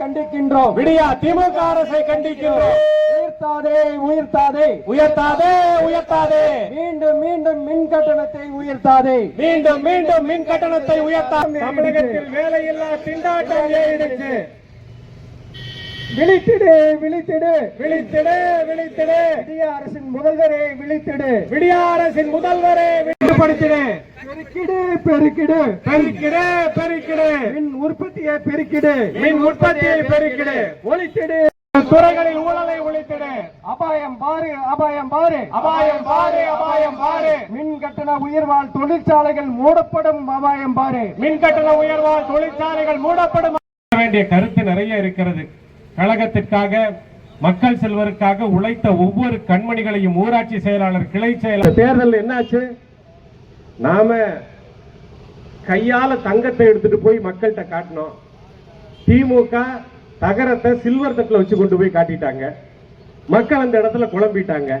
கண்டிக்கின்றோம். விடியா திமுக அரசை கண்டிக்கின்றோம். உயர்த்தாதே உயர்த்தாதே. உயர்த்தாதே உயர்த்தாதே. மீண்டும் மீண்டும் மின் கட்டணத்தை உயர்த்தாதே. மீண்டும் மீண்டும் மின் கட்டணத்தை உயர்த்தா தமிழகத்தில் வேலையில்லா திண்டாட்டம் ஏறிடுச்சு. விழித்திடு விழித்திடு. விழித்திடு விழித்திடு. இந்திய அரசின் முதல்வரே விழித்திடு. விடியா அரசின் முதல்வரே விடுபடுத்திடு பெருக்கிடு பெருக்கிடு. பெருக்கிடு பெருக்கிடு. மின் உற்பத்தியை பெருக்கிடு. மின் உற்பத்தியை பெருக்கிடு. ஒழித்திடு. துறைகளில் ஊழலை ஒழித்திடு. அபாயம் பாரு அபாயம் பாரு. அபாயம் பாரு அபாயம் பாரு. மின் கட்டண உயர்வால் தொழிற்சாலைகள் மூடப்படும் அபாயம் பாரு. மின் கட்டண உயர்வால் தொழிற்சாலைகள் மூடப்படும். வேண்டிய கருத்து நிறைய இருக்கிறது. கழகத்திற்காக மக்கள் செல்வதற்காக உழைத்த ஒவ்வொரு கண்மணிகளையும் ஊராட்சி செயலாளர் கிளை செயலாளர். தேர்தல் என்னாச்சு? நாம கையால தங்கத்தை எடுத்துட்டு போய் மக்கள்கிட்ட காட்டினோம். திமுக தகரத்தை சில்வர் தட்டில் வச்சு கொண்டு போய் காட்டிட்டாங்க. மக்கள் அந்த இடத்துல குழம்பிட்டாங்க.